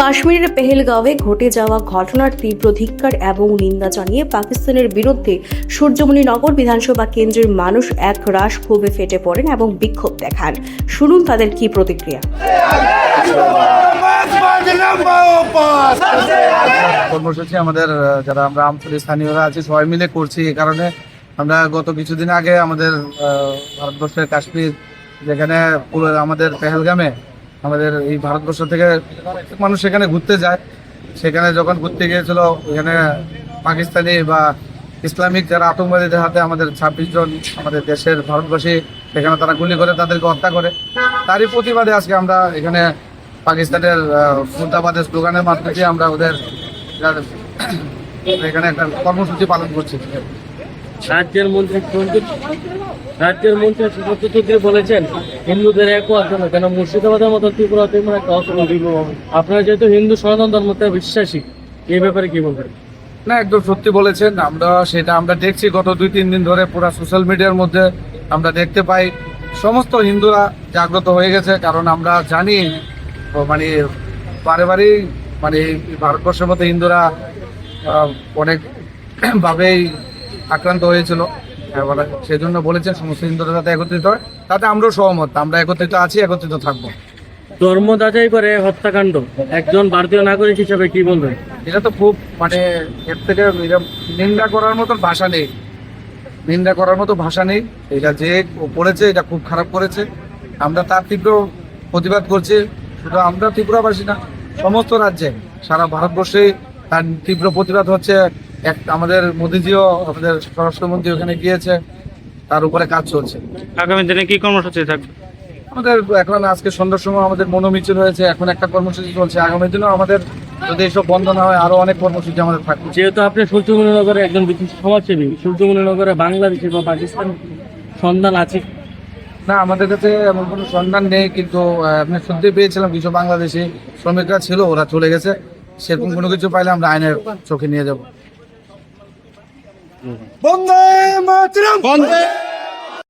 কাশ্মীরের পেহেলগাঁওয়ে ঘটে যাওয়া ঘটনার তীব্র ধিক্কার এবং নিন্দা জানিয়ে পাকিস্তানের বিরুদ্ধে সূর্যমণি নগর বিধানসভা কেন্দ্রের মানুষ এক রাশ ক্ষোভে ফেটে পড়েন এবং বিক্ষোভ দেখান। শুনুন তাদের কি প্রতিক্রিয়া। কর্মসূচি আমাদের যারা আমরা আমতলী স্থানীয়রা আছি, সবাই মিলে করছি। এই কারণে আমরা গত কিছুদিন আগে আমাদের ভারতবর্ষের কাশ্মীর, যেখানে আমাদের পেহেলগামে আমাদের এই ভারতবর্ষ থেকে মানুষ সেখানে ঘুরতে যায়। সেখানে যখন ঘুরতে গিয়েছিল এখানে পাকিস্তানি বা ইসলামিক যারা আতঙ্কবাদীদের হাতে আমাদের ছাব্বিশ জন আমাদের দেশের ভারতবাসী, সেখানে তারা গুলি করে, তাদেরকে হত্যা করে। তারই প্রতিবাদে আজকে আমরা এখানে পাকিস্তানের মুদ্রাবাদের স্লোগানের মাধ্যমে আমরা ওদের এখানে একটা কর্মসূচি পালন করছি। রাজ্যের মন্ত্রী রাজ্যের মন্ত্রী সুব্রত চৌধুরী বলেছেন হিন্দুদের এক হওয়ার জন্য। কেন মুর্শিদাবাদের মতো ত্রিপুরা তেমন একটা অসুবিধা আপনারা যেহেতু হিন্দু সনাতন ধর্মতে বিশ্বাসী এই ব্যাপারে কি বলবেন? না একদম সত্যি বলেছেন। আমরা সেটা আমরা দেখছি গত দুই তিন দিন ধরে পুরো সোশ্যাল মিডিয়ার মধ্যে আমরা দেখতে পাই সমস্ত হিন্দুরা জাগ্রত হয়ে গেছে। কারণ আমরা জানি মানে বারে বারেই মানে ভারতবর্ষের মধ্যে হিন্দুরা আহ, অনেক ভাবেই আক্রান্ত হয়েছিল। এবার সেই জন্য বলেছেন সমস্ত হিন্দুরা যাতে একত্রিত হয়। তাতে আমরাও সহমত আমরা একত্রিত আছি একত্রিত থাকব। ধর্ম যাচাই করে হত্যাকাণ্ড একজন ভারতীয় নাগরিক হিসেবে কি বলবেন? এটা তো খুব মানে এর থেকে নিন্দা করার মতো ভাষা নেই। নিন্দা করার মতো ভাষা নেই। এটা যে করেছে এটা খুব খারাপ করেছে। আমরা তার তীব্র প্রতিবাদ করছি শুধু আমরা ত্রিপুরাবাসী না সমস্ত রাজ্যে সারা ভারতবর্ষে তার তীব্র প্রতিবাদ হচ্ছে। এক আমাদের মোদিজিও আমাদের স্বরাষ্ট্রমন্ত্রী ওখানে গিয়েছে তার উপরে কাজ চলছে। আগামী দিনে কি কর্মসূচি থাকবে? আমাদের এখন আজকে সন্ধ্যার সময় আমাদের মনোমিছিল হয়েছে এখন একটা কর্মসূচি চলছে। আগামী দিনেও আমাদের যদি এসব বন্ধ না হয় আরও অনেক কর্মসূচি আমাদের থাকবে। যেহেতু আপনি সূর্যমণিনগরে একজন বিশিষ্ট সমাজসেবী সূর্যমণিনগরে বাংলাদেশি বা পাকিস্তান সন্ধান আছে? না আমাদের কাছে এমন কোনো সন্ধান নেই কিন্তু আপনি শুনতে পেয়েছিলাম কিছু বাংলাদেশি শ্রমিকরা ছিল ওরা চলে গেছে। সেরকম কোনো কিছু পাইলে আমরা আইনের চোখে নিয়ে যাব। বন্দে মাতরম বন্দে